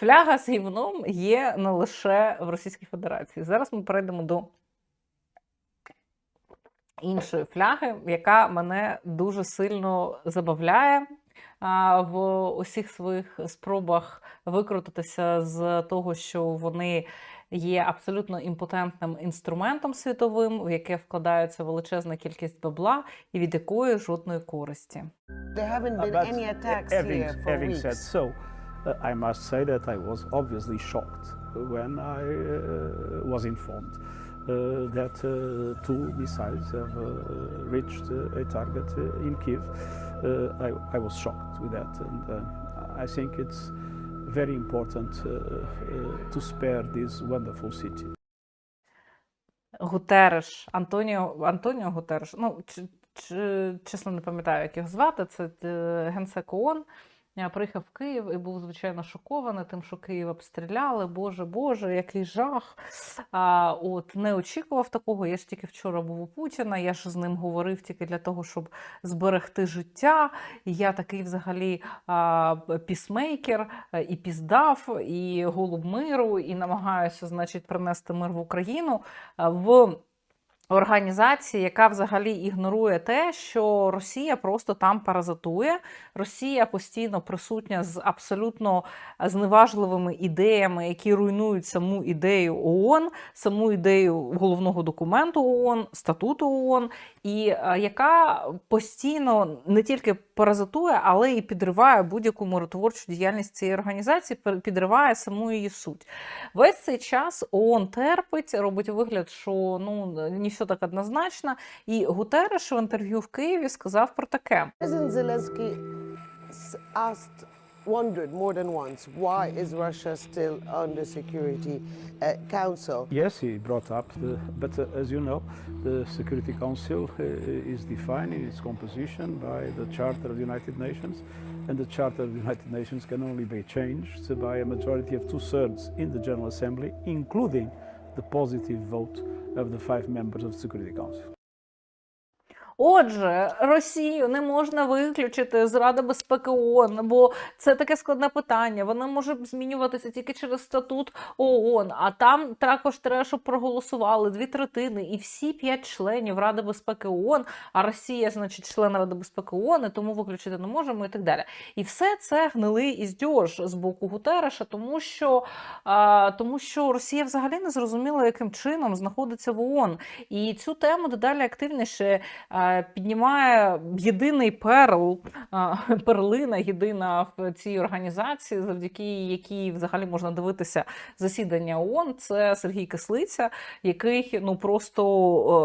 фляга з гівном є не лише в Російській Федерації. Зараз ми перейдемо до іншої фляги, яка мене дуже сильно забавляє а, в усіх своїх спробах викрутитися з того, що вони є абсолютно імпотентним інструментом світовим, в яке вкладається величезна кількість бабла і від якої жодної користі. There haven't Uh, been any attacks here for weeks. Uh, I must say that I was obviously shocked when I uh, was informed uh, that uh, two missiles have uh, reached uh, a target uh, in Kiev. Uh, I, I was shocked with that, and uh, I think it's very important uh, uh, to spare this wonderful city. Гутереш, Антоніо, Антоніо Гутереш, ну, ч, ч, чесно не пам'ятаю, як його звати, це е, генсек ООН, е, приїхав в Київ і був, звичайно, шокований тим, що Київ обстріляли. Боже, Боже, який жах. А, от, не очікував такого. Я ж тільки вчора був у Путіна, я ж з ним говорив тільки для того, щоб зберегти життя. Я такий взагалі а, пісмейкер, і піздав, і голуб миру, і намагаюся, значить, принести мир в Україну. В організації, яка взагалі ігнорує те, що Росія просто там паразитує. Росія постійно присутня з абсолютно зневажливими ідеями, які руйнують саму ідею ООН, саму ідею головного документу ООН, статуту ООН, і е, яка постійно не тільки паразитує, але і підриває будь-яку миротворчу діяльність цієї організації, підриває саму її суть. Весь цей час ООН терпить, робить вигляд, що ну не все так однозначно. І Гутереш в інтерв'ю в Києві сказав про таке: President Zelensky s- asked, wondered more than once, why is Russia still on the Security uh, Council? Yes, he brought up, the, but uh, as you know, the Security Council uh, is defined in its composition by the Charter of the United Nations, and the Charter of the United Nations can only be changed by a majority of two thirds in the General Assembly, including the positive vote of the five members of the Security Council. Отже, Росію не можна виключити з Ради безпеки ООН, бо це таке складне питання. Воно може змінюватися тільки через статут ООН. А там також треба, щоб проголосували дві третини і всі п'ять членів Ради безпеки ООН. А Росія, значить, член Ради безпеки ООН, і тому виключити не можемо, і так далі. І все це гнилий іздьож з боку Гутереша, тому що, а, тому що Росія взагалі не зрозуміла, яким чином знаходиться в ООН. І цю тему дедалі активніше е, піднімає єдиний перл, перлина єдина в цій організації, завдяки якій взагалі можна дивитися засідання ООН. Це Сергій Кислиця, який ну просто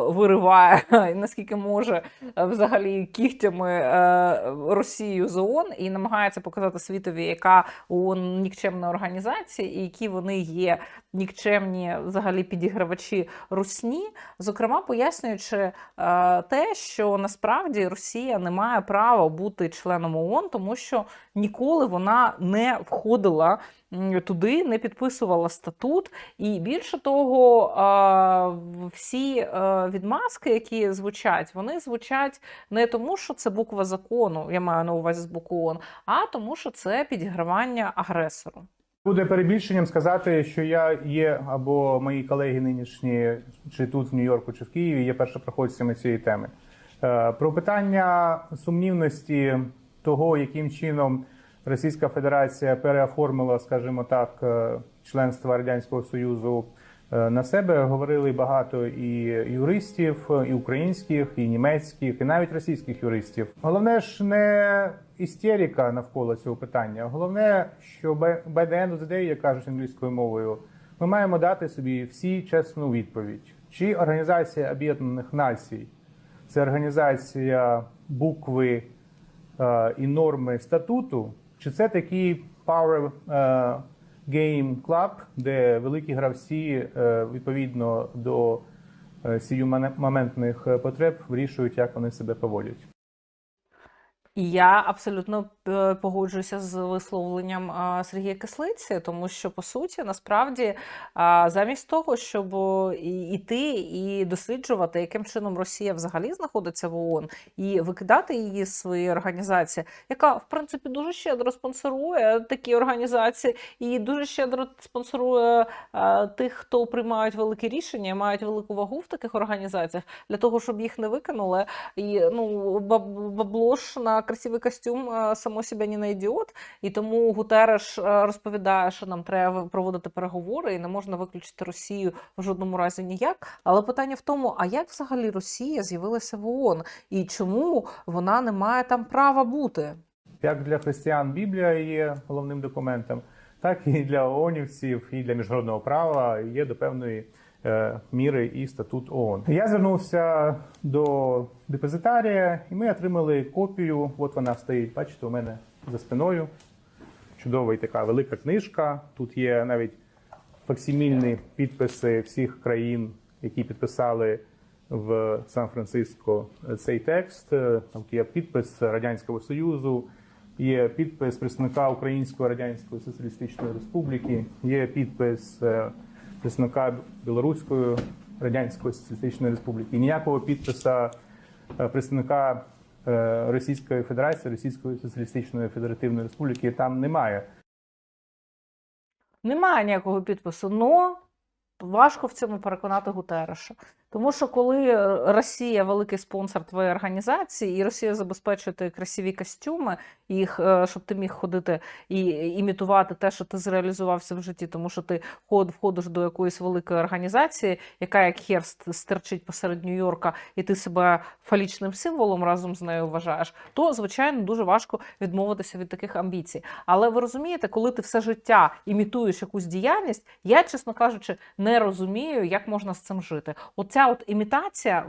е, вириває наскільки може е, взагалі кігтями е, Росію з ООН і намагається показати світові, яка ООН нікчемна організація, і які вони є нікчемні взагалі підігравачі русні, зокрема пояснюючи те, що насправді Росія не має права бути членом ООН, тому що ніколи вона не входила туди, не підписувала статут. І більше того, всі відмазки, які звучать, вони звучать не тому, що це буква закону, я маю на увазі з боку ООН, а тому, що це підігравання агресору. Буде перебільшенням сказати, що я є або мої колеги нинішні, чи тут в Нью-Йорку, чи в Києві, є першопроходцями цієї теми. Е, Про питання сумнівності того, яким чином Російська Федерація переоформила, скажімо так, е, членство Радянського Союзу е, на себе, говорили багато і юристів, і українських, і німецьких, і навіть російських юристів. Головне ж не істерика навколо цього питання. Головне, що the day, як кажуть англійською мовою, ми маємо дати собі всі чесну відповідь. Чи Організація Об'єднаних Націй це організація букви е, і норми статуту, чи це такий Power е, Game Club, де великі гравці е, відповідно до е, сіюмоментних потреб вирішують, як вони себе поводять. Я абсолютно е, погоджуюся з висловленням Сергія Кислиці, тому що по суті, насправді, замість того, щоб іти і досліджувати, яким чином Росія взагалі знаходиться в ООН, і викидати її з своєї організації, яка в принципі дуже щедро спонсорує такі організації, і дуже щедро спонсорує е, тих, хто приймають великі рішення, мають велику вагу в таких організаціях, для того, щоб їх не викинули. І ну баб- бабло ж на красивий костюм е, само себе не найдет. І тому Гутереш е, розповідає, що нам треба проводити переговори, і не можна виключити Росію в жодному разі ніяк. Але питання в тому: а як взагалі Росія з'явилася в ООН, і чому вона не має там права бути? Як для християн Біблія є головним документом, так і для ООНівців, і для міжнародного права є до певної міри і статут ООН. Я звернувся до депозитарія, і ми отримали копію. От вона стоїть, бачите, у мене за спиною. Чудова і така велика книжка. Тут є навіть факсимільні підписи всіх країн, які підписали в Сан-Франциско цей текст. Е, Там є підпис Радянського Союзу, є підпис представника Української Радянської Соціалістичної Республіки, є підпис е, представника Білоруської Радянської Соціалістичної Республіки. Ніякого підписа е, представника е, Російської Федерації, Російської Соціалістичної Федеративної Республіки там немає. Немає ніякого підпису, але важко в цьому переконати Гутереша. Тому що коли Росія великий спонсор твоєї організації, і Росія забезпечує тобі красиві костюми, їх, е, щоб ти міг ходити і імітувати те, що ти зреалізувався в житті, тому що ти ход- входиш до якоїсь великої організації, яка як херст стерчить посеред Нью-Йорка, і ти себе фалічним символом разом з нею вважаєш, то звичайно дуже важко відмовитися від таких амбіцій. Але ви розумієте, коли ти все життя імітуєш якусь діяльність, я, чесно кажучи, не розумію, як можна з цим жити. Оця от імітація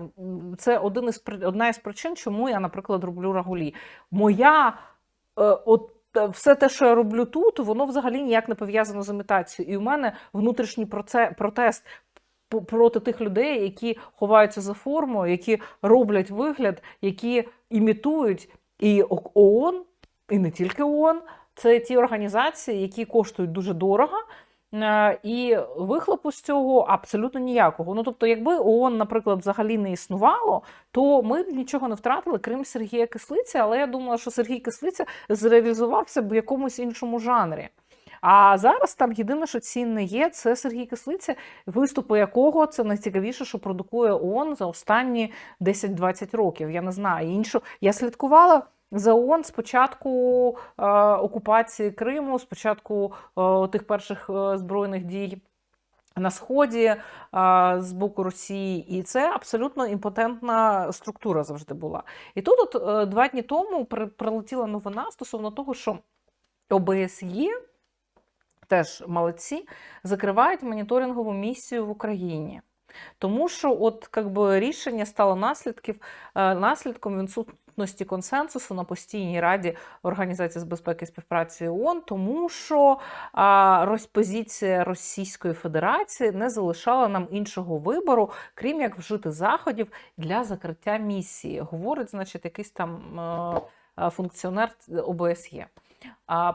це один із одна із причин, чому я, наприклад, роблю рагулі. Моя е, от. е, Все те, що я роблю тут, воно взагалі ніяк не пов'язано з імітацією. І у мене внутрішній протест проти тих людей, які ховаються за формою, які роблять вигляд, які імітують. І ООН, і не тільки ООН, це ті організації, які коштують дуже дорого. Е, І вихлопу з цього абсолютно ніякого. Ну тобто, якби ООН, наприклад, взагалі не існувало, то ми б нічого не втратили, крім Сергія Кислиці. Але я думала, що Сергій Кислиця зреалізувався б в якомусь іншому жанрі. А зараз там єдине, що цінне є, це Сергій Кислиця, виступи якого це найцікавіше, що продукує ООН за останні 10-20 років. Я не знаю. Іншу я слідкувала. За ООН з початку е, окупації Криму, з початку е, тих перших е, збройних дій на сході з боку Росії, і це абсолютно імпотентна структура завжди була. І тут, от два дні тому, при- прилетіла новина стосовно того, що ОБСЄ, теж молодці, закривають моніторингову місію в Україні. Тому що от как би, рішення стало наслідків, наслідком відсутності консенсусу на постійній раді Організації з безпеки і співпраці ООН, тому що рос- Російської Федерації не залишала нам іншого вибору, крім як вжити заходів для закриття місії. Говорить, значить, якийсь там е, е, функціонер ОБСЄ.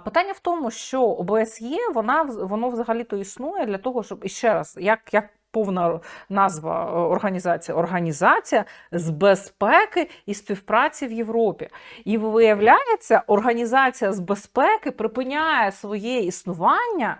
Питання в тому, що ОБСЄ вона воно взагалі-то існує для того, щоб і ще раз, як, як повна назва е, організації, організація з безпеки і співпраці в Європі. І виявляється, організація з безпеки припиняє своє існування.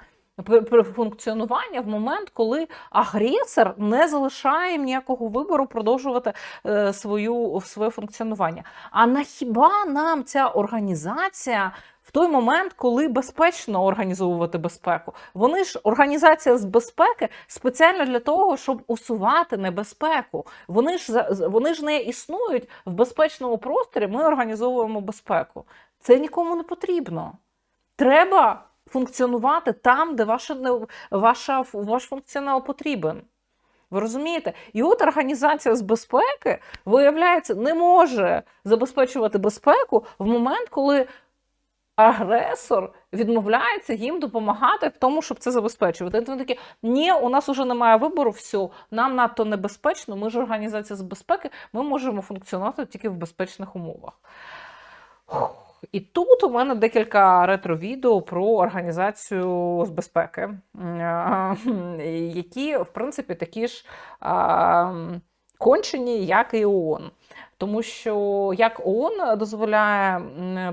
Функціонування в момент, коли агресор не залишає ніякого вибору продовжувати е, свою, своє функціонування. А на хіба нам ця організація в той момент, коли безпечно організовувати безпеку? Вони ж організація з безпеки спеціально для того, щоб усувати небезпеку. Вони ж вони ж не існують в безпечному просторі. Ми організовуємо безпеку. Це нікому не потрібно. Треба функціонувати там, де ваша, ваша, ваш функціонал потрібен. Ви розумієте? І от організація з безпеки, виявляється, не може забезпечувати безпеку в момент, коли агресор відмовляється їм допомагати в тому, щоб це забезпечувати. Вони такі, ні, у нас вже немає вибору, все, нам надто небезпечно, ми ж організація з безпеки, ми можемо функціонувати тільки в безпечних умовах. І тут у мене декілька ретро-відео про організацію з безпеки, які, в принципі, такі ж кончені, як і ООН. Тому що як ООН дозволяє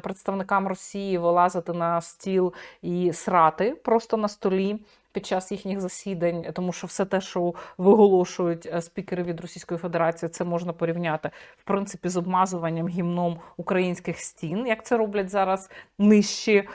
представникам Росії вилазити на стіл і срати просто на столі під час їхніх засідань, тому що все те, що виголошують е, спікери від Російської Федерації, це можна порівняти в принципі з обмазуванням гімном українських стін, як це роблять зараз нижчі е,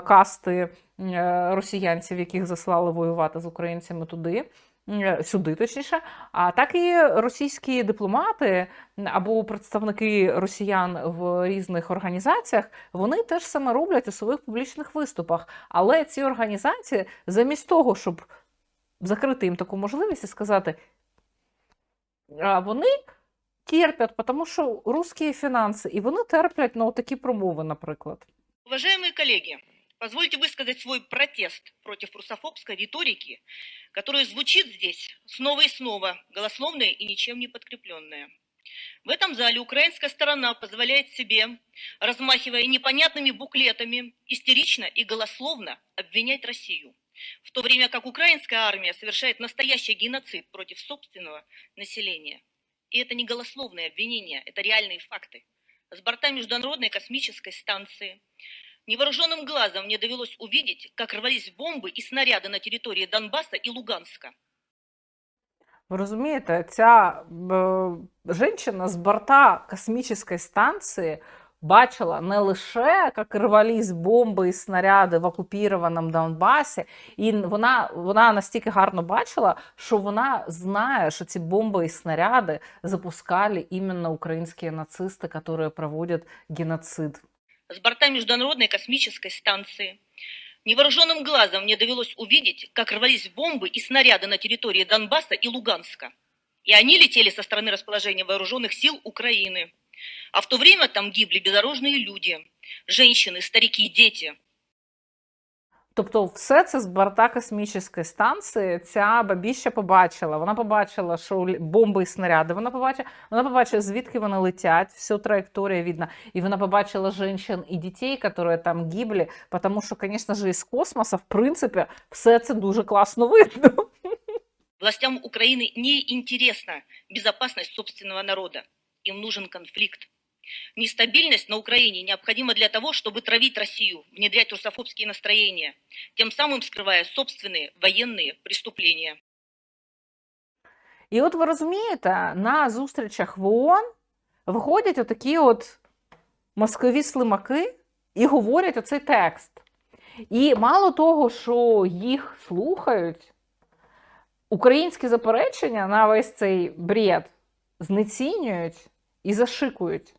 касти е, росіянців, яких заслали воювати з українцями туди. Е, Сюди, точніше, а так і російські дипломати або представники росіян в різних організаціях, вони теж саме роблять у своїх публічних виступах. Але ці організації, замість того, щоб закрити їм таку можливість і сказати, вони терплять, тому що русські фінанси, і вони терплять на такі промови, наприклад. Уважаемые коллеги, позвольте высказать свой протест против русофобской риторики, которая звучит здесь снова и снова, голословная и ничем не подкрепленная. В этом зале украинская сторона позволяет себе, размахивая непонятными буклетами, истерично и голословно обвинять Россию, в то время как украинская армия совершает настоящий геноцид против собственного населения. И это не голословные обвинения, это реальные факты. С борта Международной космической станции Невооруженным глазом мне довелось увидеть, как рвались бомбы и снаряды на территории Донбасса и Луганска. Ви розумієте, ця е, жінка з борта космічної станції бачила не лише, як рвались бомби і снаряди в окупованому Донбасі, і вона, вона настільки гарно бачила, що вона знає, що ці бомби і снаряди запускали іменно українські нацисти, які проводять геноцид. С борта Международной космической станции невооруженным глазом мне довелось увидеть, как рвались бомбы и снаряды на территории Донбасса и Луганска. И они летели со стороны расположения вооруженных сил Украины. А в то время там гибли безоружные люди, женщины, старики, дети. Тобто, все це з борта космічної станції ця бабіща побачила. Вона побачила, що л- бомби і снаряди. Вона побачила, вона побачила, звідки вони летять, всю траєкторія видно. І вона побачила жінок і дітей, які там гибли, тому що, звісно ж, із космосу, в принципі, все це дуже класно видно. Властям Украины не интересна безопасность собственного народа. Им нужен конфликт. Нестабильность на Украине необходима для того, чтобы травить Россию, внедрять русофобские настроения, тем самым скрывая собственные военные преступления. І от ви розумієте, на зустрічах в ООН виходять отакі от москові слимаки і говорять оцей текст. І мало того, що їх слухають, українські заперечення на весь цей бред знецінюють і зашикують.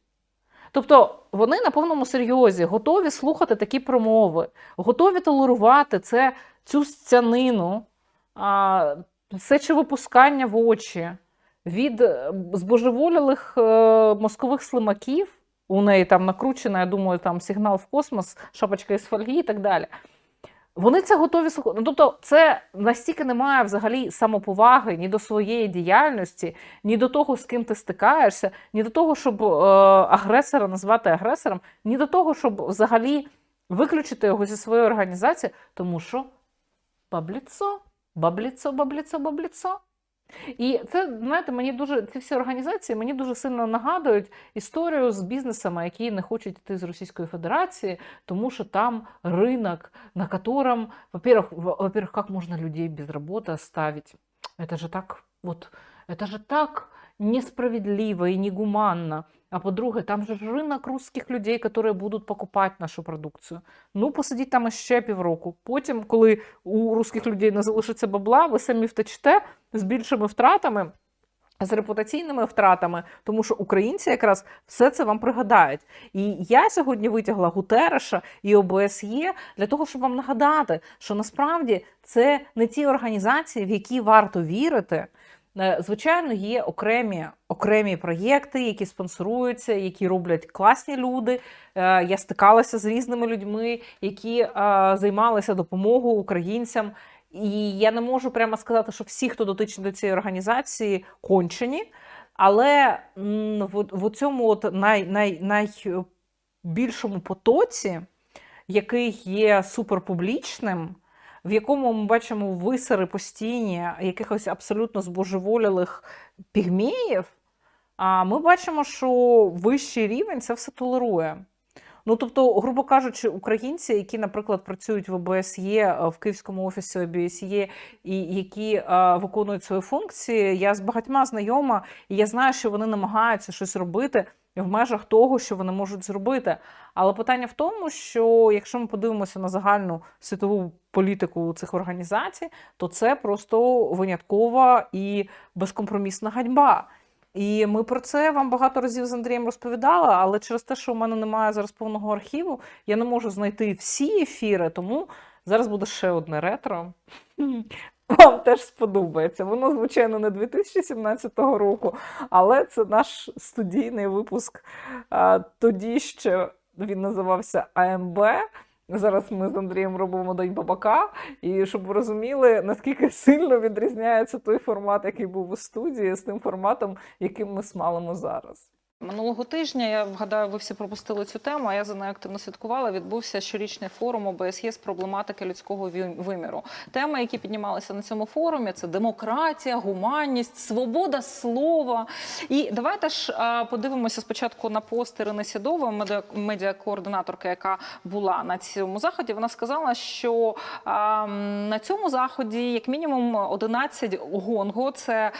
Тобто вони на повному серйозі готові слухати такі промови, готові толерувати це, цю це чи випускання в очі від е, збожеволілих е, мозкових слимаків. У неї там накручена, я думаю, там сигнал в космос, шапочка із фольги і так далі. Вони це готові слухати. Ну, тобто, це настільки немає взагалі самоповаги ні до своєї діяльності, ні до того, з ким ти стикаєшся, ні до того, щоб е, агресора назвати агресором, ні до того, щоб взагалі виключити його зі своєї організації, тому що бабліцо, бабліцо, бабліцо, бабліцо. І це, знаєте, мені дуже ці всі організації мені дуже сильно нагадують історію з бізнесами, які не хочуть йти з Російської Федерації, тому що там рынок, на котором, во-первых, во- во-первых, как можно людей без работы оставить? Это же так, вот, это же так несправедливо и негуманно. А по-друге, там же ринок русських людей, які будуть покупати нашу продукцію. Ну, посидіть там ще півроку. Потім, коли у русських людей не залишиться бабла, ви самі втечете з більшими втратами. З репутаційними втратами, тому що українці якраз все це вам пригадають. І я сьогодні витягла Гутереша і ОБСЄ для того, щоб вам нагадати, що насправді це не ті організації, в які варто вірити. Е, Звичайно, є окремі, окремі проєкти, які спонсоруються, які роблять класні люди. Е, Я стикалася з різними людьми, які е, займалися допомогою українцям. І я не можу прямо сказати, що всі, хто дотичні до цієї організації, кончені. Але в, цьому от най, най, най, більшому потоці, який є суперпублічним, в якому ми бачимо висери постійні якихось абсолютно збожеволілих пігмеїв, а ми бачимо, що вищий рівень це все толерує. Ну, тобто, грубо кажучи, українці, які, наприклад, працюють в ОБСЄ е, в Київському офісі ОБСЄ, і які е, виконують свої функції, я з багатьма знайома, і я знаю, що вони намагаються щось робити в межах того, що вони можуть зробити. Але питання в тому, що якщо ми подивимося на загальну світову політику цих організацій, то це просто виняткова і безкомпромісна ганьба. І ми про це вам багато разів з Андрієм розповідали, але через те, що у мене немає зараз повного архіву, я не можу знайти всі ефіри, тому зараз буде ще одне ретро. Вам теж сподобається. Воно, звичайно, не 2017 року, але це наш студійний випуск. Тоді ще він називався АМБ. Зараз ми з Андрієм робимо День бабака, і щоб ви розуміли, наскільки сильно відрізняється той формат, який був у студії, з тим форматом, яким ми смалимо зараз. Минулого тижня я вгадаю, ви всі пропустили цю тему. А я за нею активно слідкувала. Відбувся щорічний форум ОБСЄ з проблематики людського виміру. Теми, які піднімалися на цьому форумі, це демократія, гуманність, свобода слова. І давайте ж подивимося спочатку на пост Ірини Сідової, медіа- медіакоординаторки, яка була на цьому заході. Вона сказала, що на цьому заході, як мінімум, 11 гонго це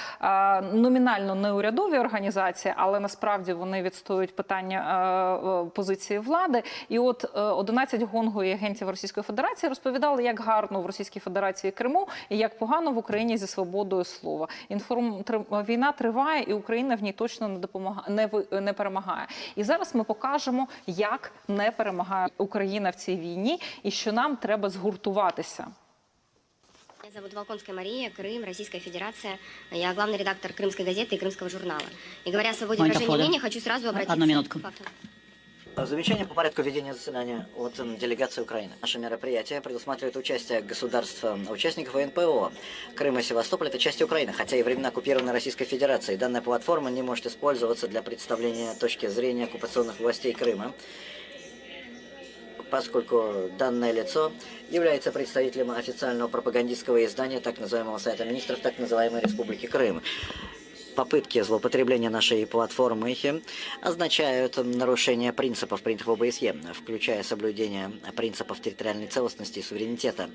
номінально неурядові організації, але насправді вони відстоюють питання е, е, позиції влади. І от е, 11 гонго і агентів Російської Федерації розповідали, як гарно в Російській Федерації Криму і як погано в Україні зі свободою слова. Інформ війна триває, і Україна в ній точно не допомагає, не не перемагає. І зараз ми покажемо, як не перемагає Україна в цій війні, і що нам треба згуртуватися. Меня зовут Волконская Мария, Крым, Российская Федерация. Я главный редактор Крымской газеты и Крымского журнала. И говоря о свободе of выражения мнения, хочу сразу обратиться Одну минутку. к фактам. Замечание по порядку ведения заседания от делегации Украины. Наше мероприятие предусматривает участие государств участников ВНПО. Крым и Севастополь – это части Украины, хотя и временно оккупированной Российской Федерацией. Данная платформа не может использоваться для представления точки зрения оккупационных властей Крыма, поскольку данное лицо является представителем официального пропагандистского издания так называемого Совета Министров так называемой Республики Крым. Попытки злоупотребления нашей платформой означают нарушение принципов, принятых в ОБСЕ, включая соблюдение принципов территориальной целостности и суверенитета,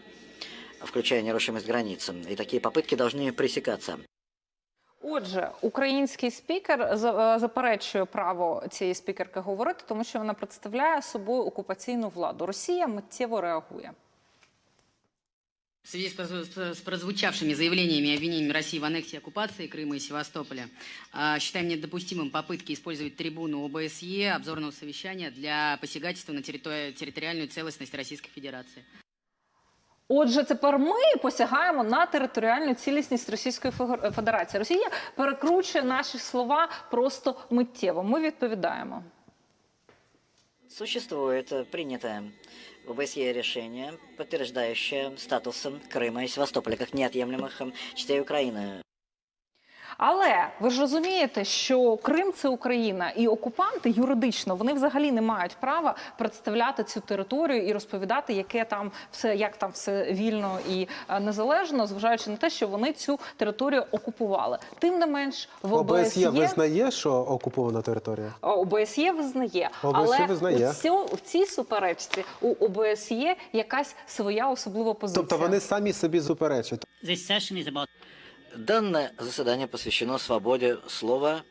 включая нерушимость границ. И такие попытки должны пресекаться. Отже, український спікер за- е, заперечує право цієї спікерки говорити, тому що вона представляє собою окупаційну владу. Росія миттєво реагує. В связи с прозву- с прозвучавшими заявлениями и обвинениями России в аннексии и оккупации Крыма и Севастополя, а, считаем недопустимым попытки использовать трибуну ОБСЕ, обзорного совещания для посягательства на территори- территориальную целостность Российской Федерации. Отже, тепер ми посягаємо на територіальну цілісність Російської Федер- Федерації. Росія перекручує наші слова просто миттєво. Ми відповідаємо. Существует э, принятое в ОБСЕ решение, подтверждающее статус Крыма и Севастополя как неотъемлемых м, частей Украины. Але ви ж розумієте, що Крим це Україна, і окупанти юридично вони взагалі не мають права представляти цю територію і розповідати, яке там все, як там все вільно і е, незалежно, зважаючи на те, що вони цю територію окупували. Тим не менш, в ОБСЄ ОБСЄ визнає, що окупована територія. ОБСЄ визнає, ОБСЄ але визнає. У, цю, в цій суперечці у ОБСЄ якась своя особлива позиція. Тобто вони самі собі суперечать. This session is about Данное заседание посвящено свободе слова.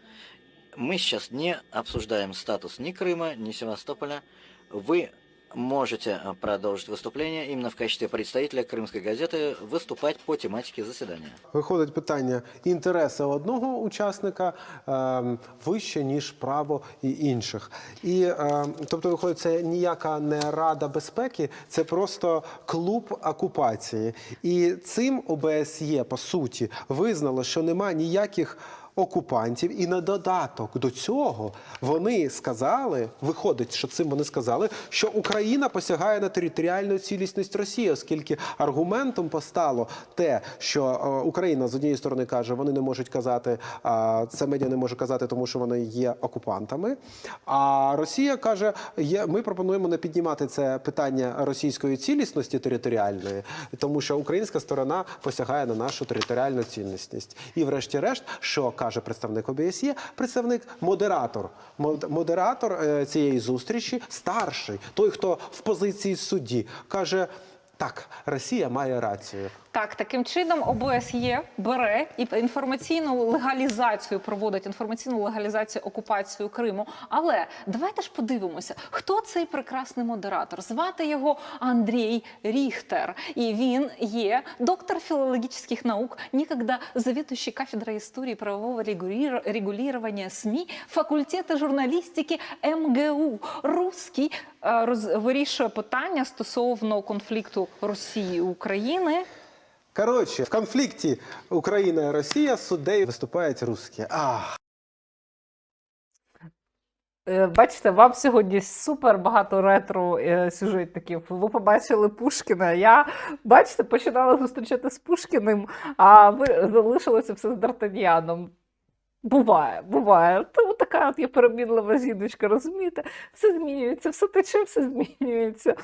Мы сейчас не обсуждаем статус ни Крыма, ни Севастополя. Вы можете э, продолжить выступление именно в качестве представителя крымской газеты, выступать по тематике заседания. Виходить питання інтереси одного учасника ем, вище ніж право і інших. І ем, тобто, виходить, це ніяка не рада безпеки, це просто клуб окупації. І цим ОБСЄ по суті визнало, що немає ніяких окупантів, і на додаток до цього вони сказали, виходить, що цим вони сказали, що Україна посягає на територіальну цілісність Росії, оскільки аргументом постало те, що е, Україна з однієї сторони каже, вони не можуть казати, це медіа не може казати, тому що вони є окупантами. А Росія каже, є, ми пропонуємо не піднімати це питання російської цілісності територіальної, тому що українська сторона посягає на нашу територіальну цілісність. І, врешті-решт, що каже представник ОБСЄ, представник модератор. Модератор е, цієї зустрічі, старший, той, хто в позиції судді, каже: так, Росія має рацію. Так, таким чином ОБСЄ бере і інформаційну легалізацію проводить інформаційну легалізацію окупацію Криму. Але давайте ж подивимося, хто цей прекрасний модератор. Звати його Андрій Ріхтер, і він є доктор філологічних наук, ніколи завідуючий кафедрой історії правового регулювання СМІ факультету журналістики МГУ. Русський е, роз- вирішує питання стосовно конфлікту Росії України. Коротше, в конфлікті Україна і Росія суддею виступають русські. Ах. Е, Бачите, вам сьогодні супер багато ретро е, сюжетників. Ви побачили Пушкіна. Я, бачите, починала зустрічати з Пушкіним, а ви залишилося все з Д'Артаньяном. Буває, буває. То така от є перемінлива жіночка, розумієте? Все змінюється, все тече, все змінюється.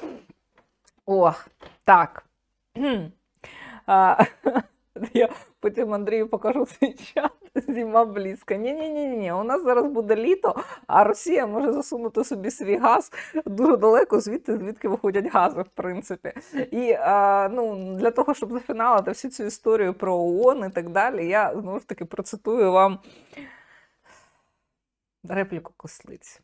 Ох, так. Я потім Андрію покажу цей чат. Зима близько. Ні, ні, ні, ні. У нас зараз буде літо, а Росія може засунути собі свій газ дуже далеко звідти, звідки виходять гази, в принципі. І а, ну, для того, щоб зафіналити всю цю історію про ООН і так далі, я знову ж таки процитую вам репліку Кослиць.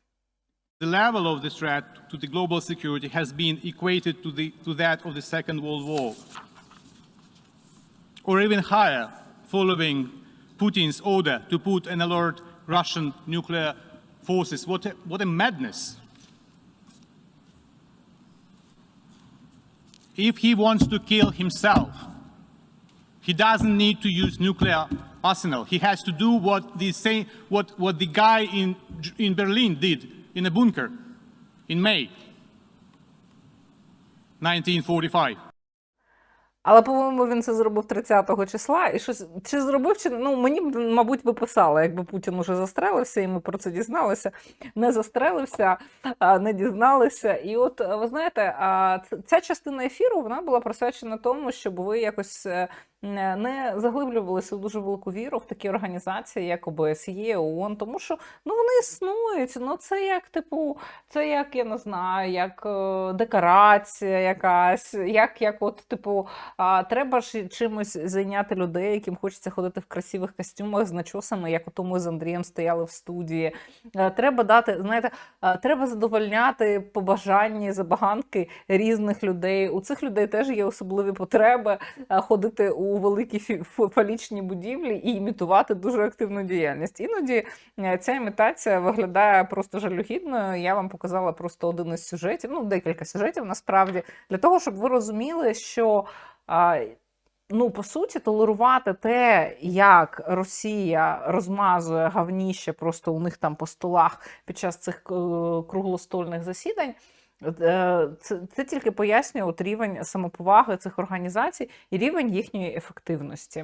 The level of the threat to the global security has been equated to, the, to that of the Second World War, or even higher, following Putin's order to put and alert Russian nuclear forces. What a, what a madness! If he wants to kill himself, he doesn't need to use nuclear arsenal. He has to do what the, same, what, what the guy in, in Berlin did in a bunker in May 1945. Але, по-моєму, він це зробив 30-го числа. І щось чи зробив, чи ну мені б, мабуть, би писали, якби Путін уже застрелився, і ми про це дізналися. Не застрелився, не дізналися. І от ви знаєте, ця частина ефіру вона була присвячена тому, щоб ви якось е, не не заглиблювалися у дуже велику віру в такі організації, як ОБСЄ, ООН, тому що ну вони існують. Ну це як типу, це як я не знаю, як е, декорація якась, як, як от, типу, а, треба ж чимось зайняти людей, яким хочеться ходити в красивих костюмах з начосами, як ото ми з Андрієм стояли в студії. Е, Треба дати, знаєте, е, треба задовольняти побажання, забаганки різних людей. У цих людей теж є особливі потреби е, ходити у великі фі- ф- фалічні будівлі і імітувати дуже активну діяльність. Іноді е, ця імітація виглядає просто жалюгідною. Я вам показала просто один із сюжетів, ну декілька сюжетів насправді, для того, щоб ви розуміли, що. Ну, по суті, толерувати те, як Росія розмазує гавніще просто у них там по столах під час цих е, круглостольних засідань. Е, Це, це тільки пояснює от рівень самоповаги цих організацій і рівень їхньої ефективності.